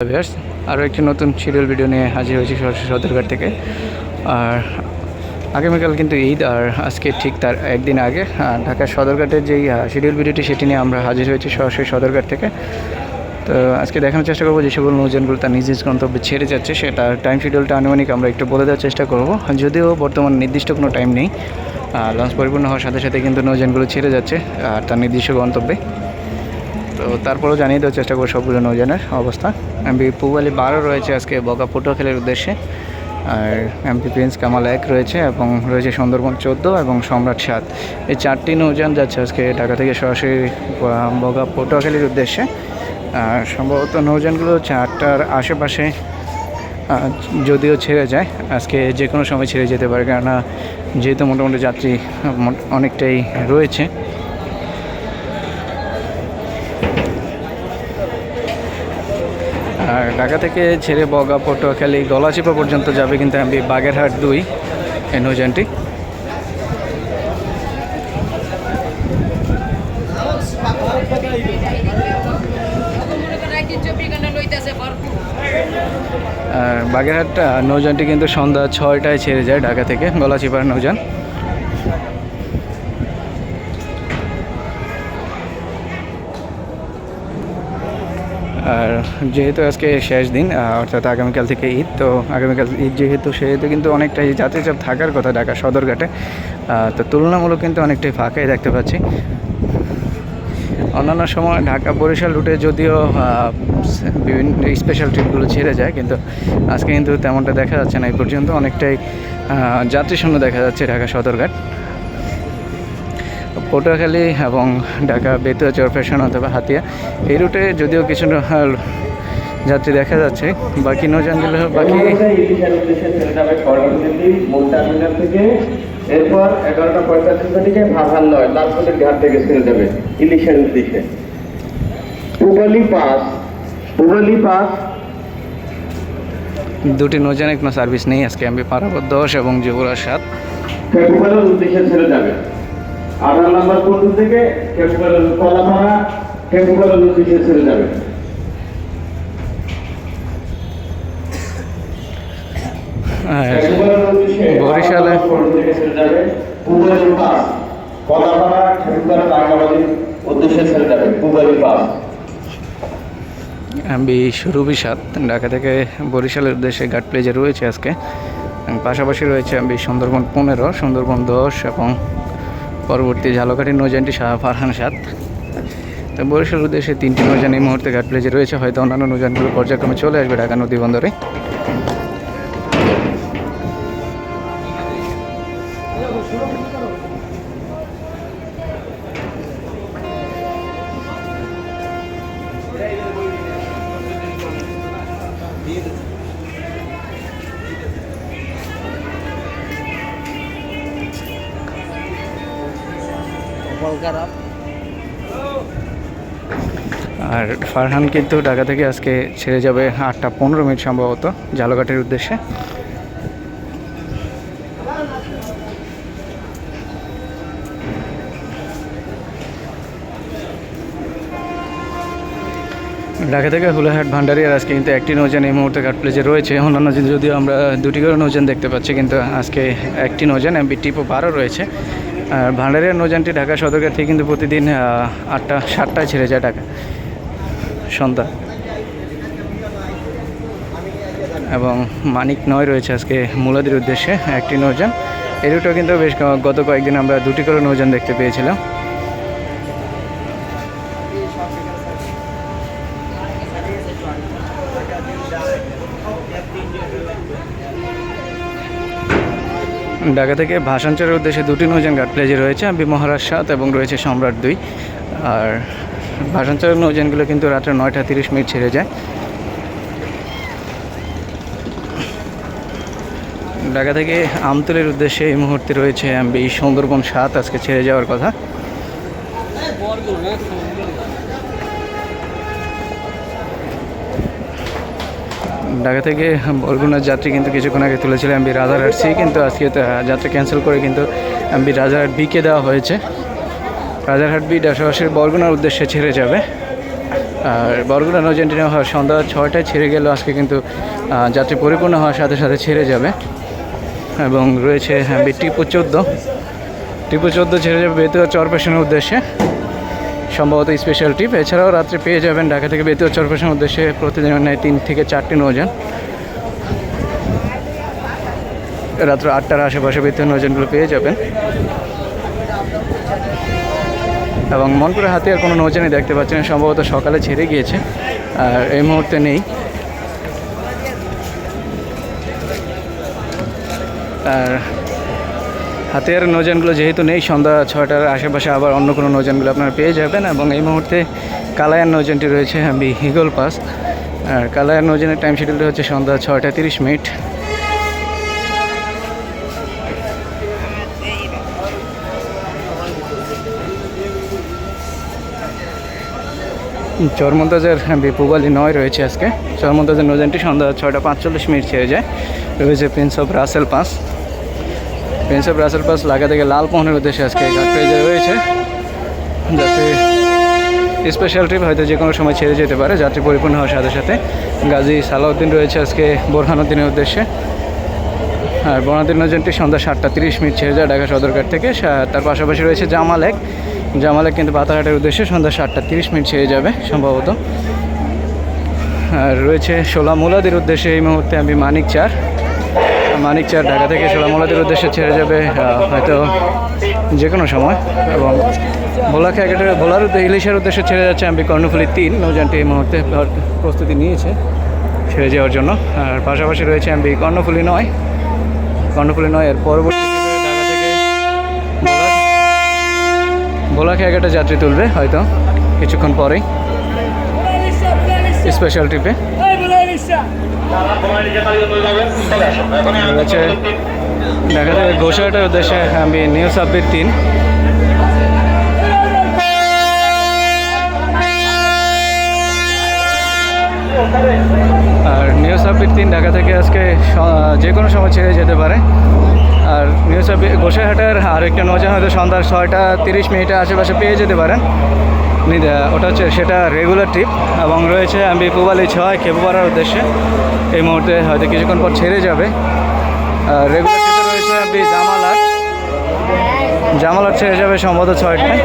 Viewers আরও একটি নতুন সিরিয়াল ভিডিও নিয়ে হাজির হয়েছি সরাসরি সদরঘাট থেকে। আর আগামীকাল কিন্তু ঈদ, আর আজকে ঠিক তার একদিন আগে ঢাকার সদরঘাটের যেই শিডিউল ভিডিওটি সেটি নিয়ে আমরা হাজির হয়েছি সরাসরি সদরঘাট থেকে। তো আজকে দেখানোর চেষ্টা করব যে সকল নৌযানগুলো তার নিজ নিজ গন্তব্যে ছেড়ে যাচ্ছে সেটা টাইম শিডিউলটা আনুমানিক আমরা একটু বলে দেওয়ার চেষ্টা করব। যদিও বর্তমান নির্দিষ্ট কোনো টাইম নেই লঞ্চ পরিপূর্ণ হওয়ার সাথে সাথে কিন্তু নৌযানগুলো ছেড়ে যাচ্ছে, আর তার নির্দিষ্ট গন্তব্যে। তারপরেও জানিয়ে দেওয়ার চেষ্টা করব সবগুলো নৌযানের অবস্থা। এমপি পুবালি বারো রয়েছে আজকে বগা পটুয়াখালীর উদ্দেশ্যে। আর এমপি প্রিন্স কামাল এক রয়েছে এবং রয়েছে সুন্দরবন চোদ্দ এবং সম্রাট সাত। এই চারটি নৌযান যাচ্ছে আজকে ঢাকা থেকে সরাসরি বগা পটুয়াখালীর উদ্দেশ্যে। আর সম্ভবত নৌযানগুলো চারটার আশেপাশে যদিও ছেড়ে যায়, আজকে যে কোনো সময় ছেড়ে যেতে পারে। কেননা যেহেতু মোটামুটি যাত্রী অনেকটাই রয়েছে আর ঢাকা থেকে ছেড়ে বগা পটুয়াখালী গলাচিপা পর্যন্ত যাবে কিন্তু আমি বাগেরহাট দুই এই নৌযানটি আর বাগেরহাট আহ, নৌযানটি কিন্তু সন্ধ্যা ছয়টায় ছেড়ে যায় ঢাকা থেকে গলাচিপার নৌযান আর যেহেতু আজকে শেষ দিন অর্থাৎ আগামীকাল থেকে ঈদ তো আগামীকাল ঈদ যেহেতু সেহেতু কিন্তু অনেকটাই যাত্রী চাপ থাকার কথা ঢাকা সদরঘাটে। তো তুলনামূলক কিন্তু অনেকটাই ফাঁকাই দেখতে পাচ্ছি। অন্যান্য সময় ঢাকা বরিশাল রুটে যদিও বিভিন্ন স্পেশাল ট্রিপগুলো ছেড়ে যায় কিন্তু আজকে কিন্তু তেমনটা দেখা যাচ্ছে না। এই পর্যন্ত অনেকটাই আহ, যাত্রীশূন্য দেখা যাচ্ছে ঢাকা সদরঘাট। পটুয়াখালী এবং ঢাকা বেতুয়া চরফেশন অথবা হাতিয়া এই রুটে যদিও কিছু যাত্রী দেখা যাচ্ছে বাকি নৌযানগুলো বাকি এরপর এগারোটা পঁয়তাল্লিশ নয় লালপুরের ঘাট থেকে ছেড়ে যাবে ইলিশার উদ্দেশ্যে। পাস পাস। দুটি নৌযানে কোনো সার্ভিস নেই আজকে আমি পারাবত দশ এবং যুবরাজ সাত। উদ্দেশ্যে ছেড়ে যাবে। আঠারো নম্বর থেকে? কলাপাড়া যাবে। বরিশালে। পল্টু থেকে ছেড়ে যাবে? কলাপাড়া কেপুপাড়া রাঙ্গাবাড়ির উদ্দেশ্যে ছেড়ে যাবে পুবালি পাস আমি সুরভি সাত ঢাকা থেকে বরিশালের উদ্দেশ্যে ঘাট প্লেজে রয়েছে আজকে। পাশাপাশি রয়েছে আমি সুন্দরবন পনেরো সুন্দরবন দশ এবং পরবর্তী ঝালকাঠি নৌজানটি শাহ ফারহান সাত তো বরিশাল উদ্দেশ্যে তিনটি নৌযান এই মুহূর্তে ঘাট প্লেজে রয়েছে। হয়তো অন্যান্য নৌজানগুলো পর্যায়ক্রমে চলে আসবে ঢাকা নদী বন্দরে। আর ফারহান কিন্তু ঢাকা থেকে আজকে ছেড়ে যাবে আটটা পনেরো মিনিট সম্ভবত ঝালকাঠির উদ্দেশ্যে। ঢাকা থেকে হুলাহাট ভান্ডারিয়ার আজকে কিন্তু একটি নৌযান এই মুহূর্তে ঘাট প্লেজে রয়েছে। অন্যান্য যদিও আমরা দুটি করে নৌযান দেখতে পাচ্ছি, কিন্তু আজকে একটি নৌযান এমবি টিপো বারো রয়েছে। আর ভান্ডারিয়ার নৌযানটি ঢাকা সদরঘাট থেকে কিন্তু প্রতিদিন আটটা, সাতটায় ছেড়ে যায় ঢাকা। সন্ধ্যা। এবং মানিক নয় রয়েছে আজকে মূলাদির উদ্দেশ্যে একটি নৌযান এই রুটেও কিন্তু বেশ গত কয়েকদিন আমরা দুটি করে নৌযান দেখতে পেয়েছিলাম। ঢাকা থেকে ভাষাঞ্চলের উদ্দেশ্যে দুটি নৌযান ঘাট প্লেজে রয়েছে। আমি মহারাজ সাত এবং রয়েছে সম্রাট দুই। আর ভাষাঞ্চলের নৌযানগুলো কিন্তু রাত্রে নয়টা তিরিশ মিনিট ছেড়ে যায়। ঢাকা থেকে আমতলের উদ্দেশ্যে এই মুহূর্তে রয়েছে এমবি সুন্দরবন সাত। আজকে ছেড়ে যাওয়ার কথা। ঢাকা থেকে বরগুনার যাত্রী কিন্তু কিছুক্ষণ আগে তুলেছিল এমবি রাজারহাট সি, কিন্তু আজকে যাত্রা ক্যান্সেল করে কিন্তু এমবি রাজারহাট বিকে দেওয়া হয়েছে। রাজারহাট বি সরাসরি বরগুনার উদ্দেশ্যে ছেড়ে যাবে। আর বরগুনা নৌযানটি নেওয়া হয়, সন্ধ্যা ছয়টায় ছেড়ে গেলেও আজকে কিন্তু যাত্রী পরিপূর্ণ হওয়ার সাথে সাথে ছেড়ে যাবে। এবং রয়েছে টিপু চোদ্দ। টিপু চোদ্দ ছেড়ে যাবে বেতুয়া চরপেশনের উদ্দেশ্যে। সম্ভবত স্পেশাল ট্রিপ এছাড়াও রাত্রে পেয়ে যাবেন ঢাকা থেকে বেতুয়া চরপেশনের উদ্দেশ্যে প্রতিদিন ন্যায় তিন থেকে চারটি নৌযান। রাত্র আটটার আশেপাশে বেতুয়া নৌযানগুলো পেয়ে যাবেন। এবং মনপুরের হাতে আর কোনো নৌযানই দেখতে পাচ্ছেন সম্ভবত সকালে ছেড়ে গিয়েছে, আর এই মুহূর্তে নেই। আর হাতিয়ার নৌযানগুলো যেহেতু নেই, সন্ধ্যা ছয়টার আশেপাশে আবার অন্য কোনো নৌযানগুলো আপনারা পেয়ে যাবেন এবং এই মুহূর্তে কালায়ান নৌযানটি রয়েছে আমি হিগল পাস। আর কালায়ান নৌযানের টাইম শিডিউলটা হচ্ছে সন্ধ্যা ছয়টা তিরিশ মিনিট। চরমন্তাজের পুবালি নয় রয়েছে আজকে। চরমন্তাজের নৌযানটি সন্ধ্যা ছয়টা পাঁচচল্লিশ মিনিট ছেড়ে যায়। রয়েছে প্রিন্স অফ রাসেল পাস প্রিন্স অফ রাসেল পাস লাগা থেকে লালমোহনের উদ্দেশ্যে আজকে ঘাট পেজে রয়েছে। যাতে স্পেশাল ট্রিপ হয়তো যে কোনো সময় ছেড়ে যেতে পারে, যাত্রী পরিপূর্ণ হওয়ার সাথে সাথে। গাজী সালাউদ্দিন রয়েছে আজকে বোরহানুদ্দিনের উদ্দেশ্যে। আর বনাদিন নৌযানটি সন্ধ্যা সাতটা তিরিশ মিনিট ছেড়ে যায় ঢাকা সদরঘাট থেকে। তার পাশাপাশি রয়েছে জামালেক জামালেক কিন্তু পাতাঘাটের উদ্দেশ্যে সন্ধ্যা সাতটা তিরিশ মিনিট ছেড়ে যাবে সম্ভবত। আর রয়েছে সোলা মুলাদির উদ্দেশ্যে এই মুহূর্তে আমি মানিক চার। মানিক চার ঢাকা থেকে সোলা মুলাদির উদ্দেশ্যে ছেড়ে যাবে হয়তো যে কোনো সময়। এবং ভোলা ক্যাকেটের ভোলার ইলিশের উদ্দেশ্যে ছেড়ে যাচ্ছে আমি কর্ণফুলি তিন। নৌযানটি এই মুহূর্তে প্রস্তুতি নিয়েছে ছেড়ে যাওয়ার জন্য। আর পাশাপাশি রয়েছে আমি কর্ণফুলি নয়। কর্ণফুলি নয় এর পরবর্তী ঢাকা থেকে ভোলা খেয়াঘাটে যাত্রী তুলবে হয়তো কিছুক্ষণ পরেই। স্পেশাল ট্রিপে। রয়েছে ঢাকা থেকে গোসাইটার উদ্দেশ্যে আমি নিউ সাব্বির তিন। আর নিউজ সাব্বির তিন ঢাকা থেকে আজকে যে কোনো সময় ছেড়ে যেতে পারে। আর নিউজ সাব্বির গোসাইহাটের আর একটা নৌযান হয়তো সন্ধ্যা ছয়টা তিরিশ মিনিটে আশেপাশে পেয়ে যেতে পারেন। ওটা হচ্ছে, সেটা রেগুলার ট্রিপ এবং রয়েছে আমি পুবালি ছয় খেপুপাড়ার উদ্দেশ্যে। এই মুহূর্তে হয়তো কিছুক্ষণ পর ছেড়ে যাবে। রেগুলার ট্রিপে রয়েছে আমি জামালাট জামালাট ছেড়ে যাবে সম্ভবত ছয়টায়।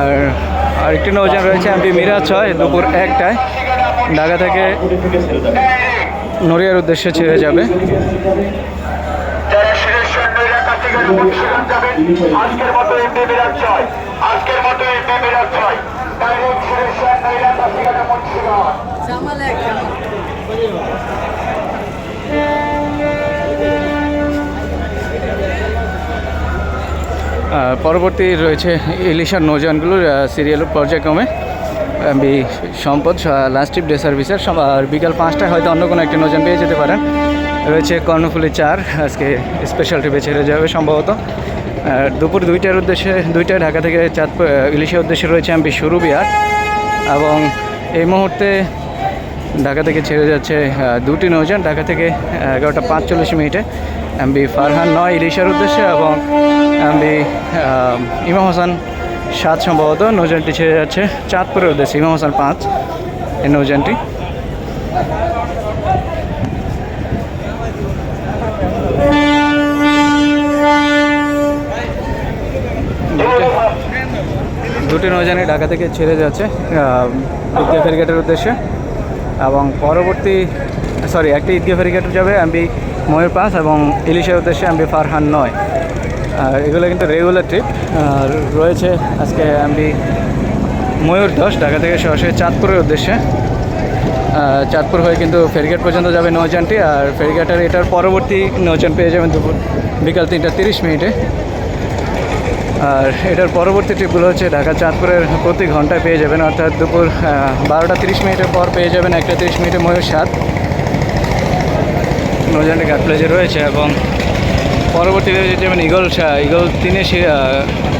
আর আরেকটি নৌযান রয়েছে এমপি মিরাজ ছয়, দুপুর একটায়। ঢাকা থেকে নড়িয়ার উদ্দেশ্যে ছেড়ে যাবে। যাবেন আজকের মতো এমপি বিরাট ছয়। আজকের মতো এমপি বিরাট ছয়। ডাইরেক্ট সুরেশ্বর মুন্সিগঞ্জ পরবর্তী রয়েছে ইলিশার নৌযানগুলোর সিরিয়াল পর্যায়ক্রমে। সম্পদ লাস্ট ট্রিপ ডে সার্ভিসের সব- আর বিকাল পাঁচটায় হয়তো অন্য কোনো একটা নৌযান পেয়ে যেতে পারেন। রয়েছে কর্ণফুলি চার। আজকে স্পেশাল ট্রিপে ছেড়ে যাবে সম্ভবত। দুপুর দুইটার উদ্দেশ্যে দুইটায় ঢাকা থেকে চাঁদপুর ইলিশের উদ্দেশ্যে রয়েছে এমপি সুরু বিহার। এবং এই মুহূর্তে ঢাকা থেকে ছেড়ে যাচ্ছে দুটি নৌযান। ঢাকা থেকে এগারোটা পাঁচচল্লিশ মিনিটে এমবি ফারহান নয় ইলিশার উদ্দেশ্যে এবং এমবি ইমাম হাসান সাত সম্ভবত নৌযানটি ছেড়ে যাচ্ছে। চাঁদপুরের উদ্দেশ্যে ইমাম হাসান পাঁচ। এই নৌযানটি দুটি নৌযানই ঢাকা থেকে ছেড়ে যাচ্ছে ঈদগাহ ফেরিঘাটের উদ্দেশ্যে। এবং পরবর্তী সরি একটি ঈদগাহ ফেরিঘাটে যাবে এমবি ময়ূর পাস এবং ইলিশের উদ্দেশ্যে এমবি ফারহান নয়। আর এগুলো কিন্তু রেগুলার ট্রিপ রয়েছে আজকে এমবি ময়ূর দশ, ঢাকা থেকে সরাসরি চাঁদপুরের উদ্দেশ্যে। চাঁদপুর হয়ে কিন্তু ফেরিঘাট পর্যন্ত যাবে নৌযানটি, আর ফেরিঘাটের এটার পরবর্তী নৌযান পেয়ে যাবেন দুপুর, বিকাল তিনটা তিরিশ মিনিটে। আর এটার পরবর্তী ট্রিপগুলো হচ্ছে ঢাকা চাঁদপুরের প্রতি ঘন্টায় পেয়ে যাবেন, অর্থাৎ দুপুর বারোটা তিরিশ মিনিটের পর পেয়ে যাবেন একটা তিরিশ মিনিটে ময়ূর সাত। নৌজানটি ঘাট প্লেজে রয়েছে এবং পরবর্তীতে যেমন ইগল ইগল তিনে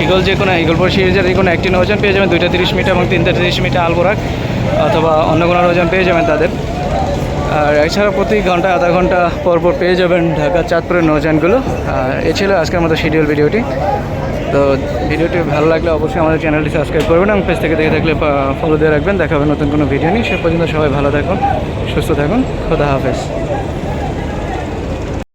ইগল যে কোনো ইগলপুর সিরিজের যে কোনো একটি নৌযান পেয়ে যাবেন, দুইটা তিরিশ মিনিট এবং তিনটা তিরিশ মিনিটে আলবোরাক। অথবা অন্য কোনো রোজন পেয়ে যাবেন তাদের। আর এছাড়া প্রতি ঘণ্টা আধা ঘণ্টা পরপর পর পেয়ে যাবেন ঢাকা চাঁদপুরের নৌযানগুলো। আর এ ছিল আজকের মতো শিডিউল ভিডিওটি। তো ভিডিওটি ভালো লাগলে অবশ্যই আমাদের চ্যানেলটি সাবস্ক্রাইব করবেন এবং পেজ থেকে দেখে থাকলে ফলো দিয়ে রাখবেন। দেখাবেন নতুন কোনো ভিডিও নিয়ে। সে পর্যন্ত সবাই ভালো থাকুন, সুস্থ থাকুন। খোদা হাফেজ।